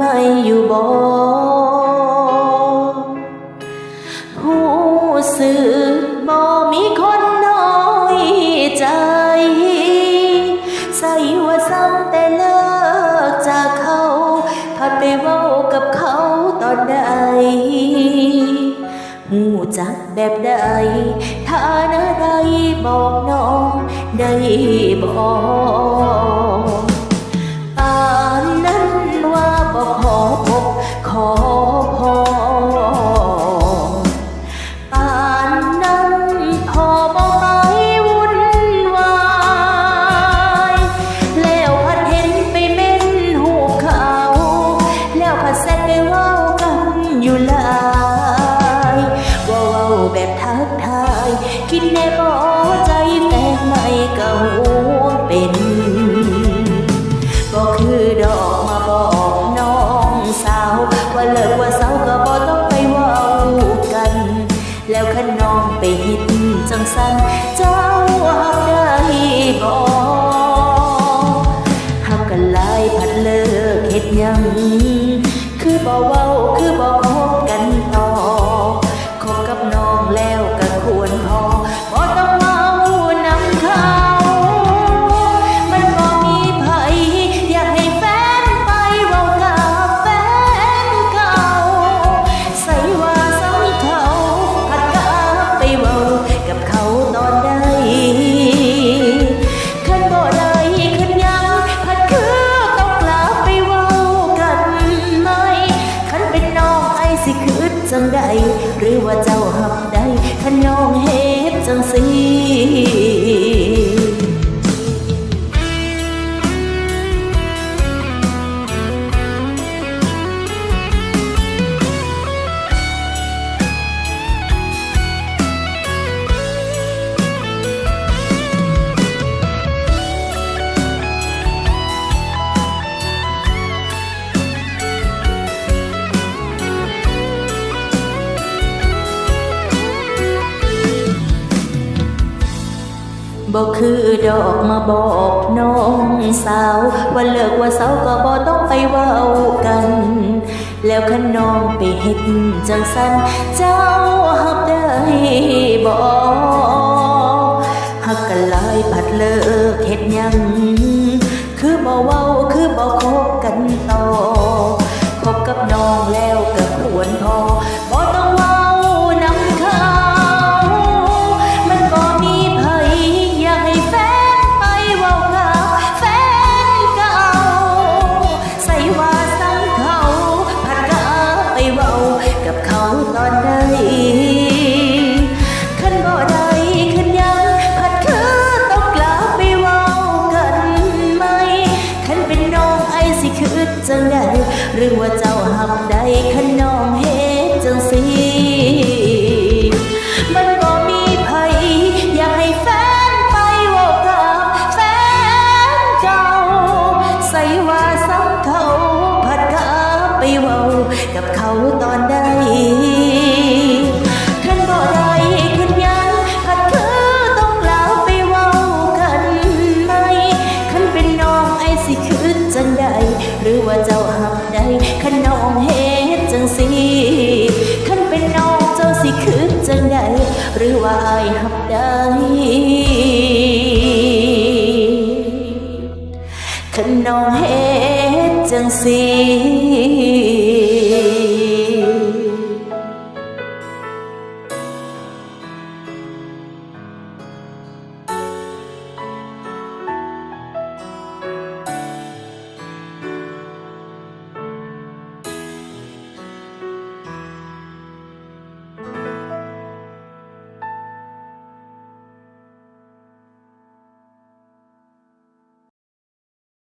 คิดเห็นใจแฟนใหม่อยู่บ่หูสึกบ่มีคนน้อยใจ ใส่ว่าซ้ำแต่เลิกจากเขาพัดไปเว้ากับเขาตอนใดหูจักแบบใดฐานะใดบอกน้องได้บอกังใดหรือว่าเจ้าหับได้ขนองเฮ็ดจังสี บอกคือดอกมาบอกน้องสาวว่าเลิกว่าเศร้าก็บ่ต้องไปเว้ากัน แล้วขันน้องไปเฮ็ดจังสันเจ้าหับได้บ่หักกันหลายผัดเลิกเฮ็ดยัง คือบ่เว้าคือบ่คบกันต่อ รือว่าเจ้าหักใดคันองเฮจังสีมันก็มีไผอยากให้แฟนไปว่ากับแฟนเก่าใส่ว่าซ้ำเขาผัดกลับไปเว้ากับเขาตอนใด หรือว่าไอาหับได้คันองเฮ็ดจังสี